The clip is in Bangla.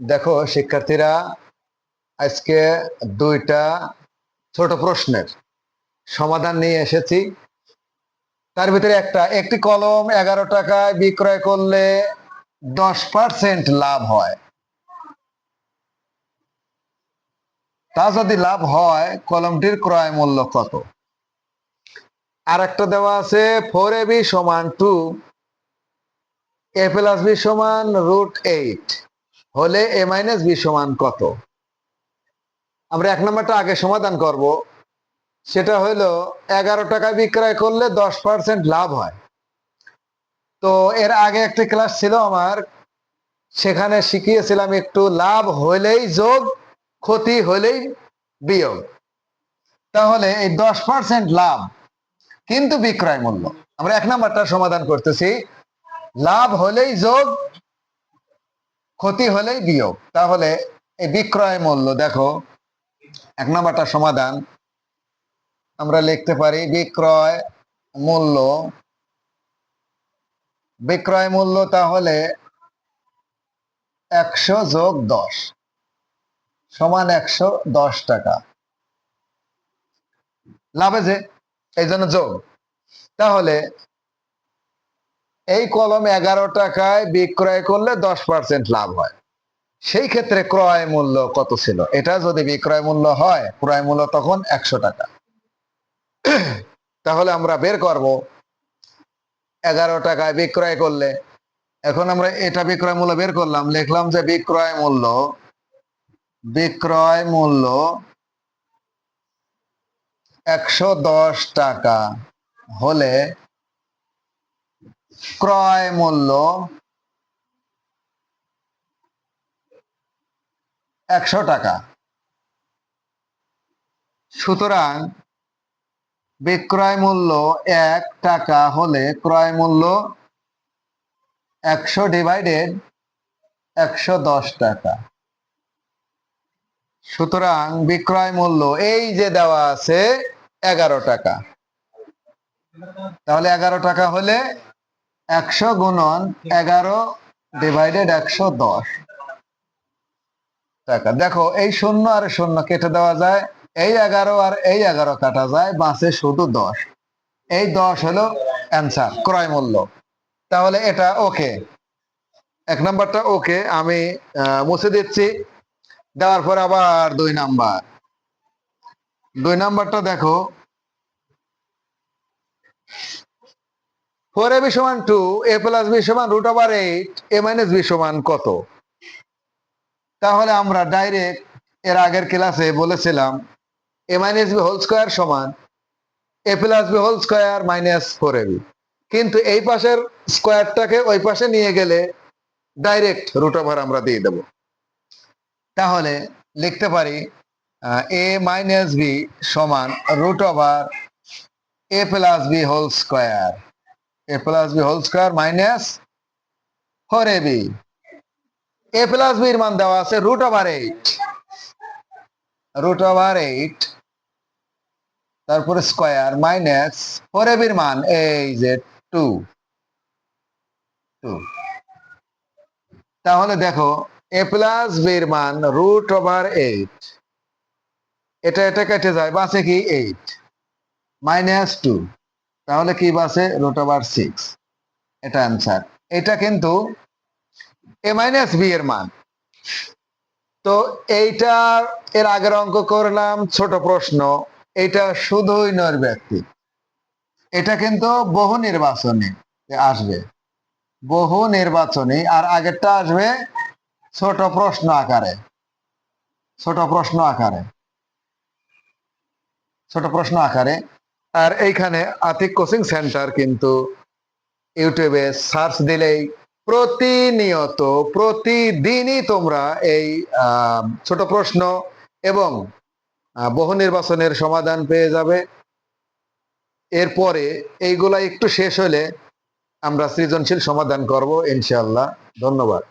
দেখো, শিক্ষার্থীরা, আজকে দুইটা ছোট প্রশ্নের সমাধান নিয়ে এসেছি। তার ভিতরে একটা, একটি কলম এগারো টাকায় বিক্রয় করলে দশ পার্সেন্ট লাভ হয়। তা যদি লাভ হয়, কলমটির ক্রয় মূল্য কত? আর একটা দেওয়া আছে ফোর এ বি সমান টু এ প্লাস বি সমান রুট এইট হলে এ মাইনাস বি সমান কত? আমরা এক নম্বরটা আগে সমাধান করব। সেটা হলো এগারো টাকায় বিক্রয় করলে দশ পার্সেন্ট লাভ হয়। তো এর আগে একটি ক্লাস ছিল আমার, সেখানে শিখিয়েছিলাম একটু লাভ হলেই যোগ, ক্ষতি হলেই বিয়োগ। তাহলে এই দশ পার্সেন্ট লাভ কিন্তু বিক্রয় মূল্য। আমরা এক নাম্বারটা সমাধান করতেছি। লাভ হলেই যোগ ক্ষতি হলেই বিয়োগ। তাহলে এই বিক্রয় মূল্য, দেখো, এক নাম্বারটা সমাধান। আমরা লিখতে পারি বিক্রয় মূল্য। বিক্রয় মূল্য তাহলে একশো যোগ দশ সমান একশো দশ টাকা। লাভে যে, এই জন্য যোগ। তাহলে এই কলম এগারো টাকায় বিক্রয় করলে দশ পার্সেন্ট লাভ হয়। সেই ক্ষেত্রে ক্রয় মূল্য কত ছিল? এটা যদি বিক্রয় মূল্য হয়, ক্রয় মূল্য তখন একশো টাকা। তাহলে আমরা বের করব। এগারো টাকায় বিক্রয় করলে, এখন আমরা এটা বিক্রয় মূল্য বের করলাম, লিখলাম যে বিক্রয় মূল্য বিক্রয় মূল্য একশো দশ টাকা হলে ক্রয় মূল্য একশো টাকা। সুতরাং বিক্রয় মূল্য এক টাকা হলে ক্রয় মূল্য একশো ডিভাইডেড একশো দশ টাকা। সুতরাং বিক্রয় মূল্য এই যে দেওয়া আছে এগারো টাকা। তাহলে এগারো টাকা হলে একশো গুণন এগারো ডিভাইডেড একশো দশ। টাকা। দেখো, এই শূন্য আর শূন্য কেটে দেওয়া যায়, এই এগারো আর এই এগারো কাটা যায়, বাঁচে শুধু দশ। এই দশ হলো অ্যান্সার ক্রয় মূল্য। তাহলে এটা ওকে এক নাম্বারটা ওকে আমি মুছে দিচ্ছি। দেওয়ার পর আবার দুই নাম্বার। দুই নাম্বারটা দেখো। ফোর এ বি সমান টু এ প্লাস বি সমান root over eight A minus B সমান কত? তাহলে আমরা ডাইরেক্ট এর আগের ক্লাসে বলেছিলাম A minus B whole square সমান A plus B whole square minus four A B কিন্তু এই পাশের স্কোয়ারটাকে ওই পাশে নিয়ে গেলে ডাইরেক্ট রুট ওভার আমরা দিয়ে দেব। তাহলে লিখতে পারি এ মাইনাস বি সমান root over A plus B whole square A plus B whole square minus four A B A plus বির মান দেওয়া আছে root over eight root over eight তারপরে স্কোয়ার মাইনাস ফোর এ বির মান এই যে টু টু তাহলে দেখো এ প্লাস বির মান রুট ওভার এইট এটা এটা কেটে যায় বাসে কি এইট মাইনাস টু তাহলে কি বাসে রুট ওভার সিক্স এটা অ্যান্সার এটা কিন্তু এ মাইনাস বি এর মান। তো এইটা এর আগের অঙ্ক করলাম, ছোট প্রশ্ন। এটা শুধুই ব্যক্তি এটা কিন্তু বহু নির্বাচনী আসবে। বহু নির্বাচনী। আর আগেরটা আসবে ছোট প্রশ্ন আকারে। ছোট প্রশ্ন আকারে। ছোট প্রশ্ন আকারে। আর এইখানে আতিক কোচিং সেন্টার কিন্তু ইউটিউবে সার্চ দিলেই প্রতিনিয়ত, প্রতিদিনই তোমরা এই ছোট প্রশ্ন এবং বহু নির্বাচনের সমাধান পেয়ে যাবে। এরপরে এইগুলা একটু শেষ হলে আমরা সৃজনশীল সমাধান করব, ইনশাআল্লাহ। ধন্যবাদ।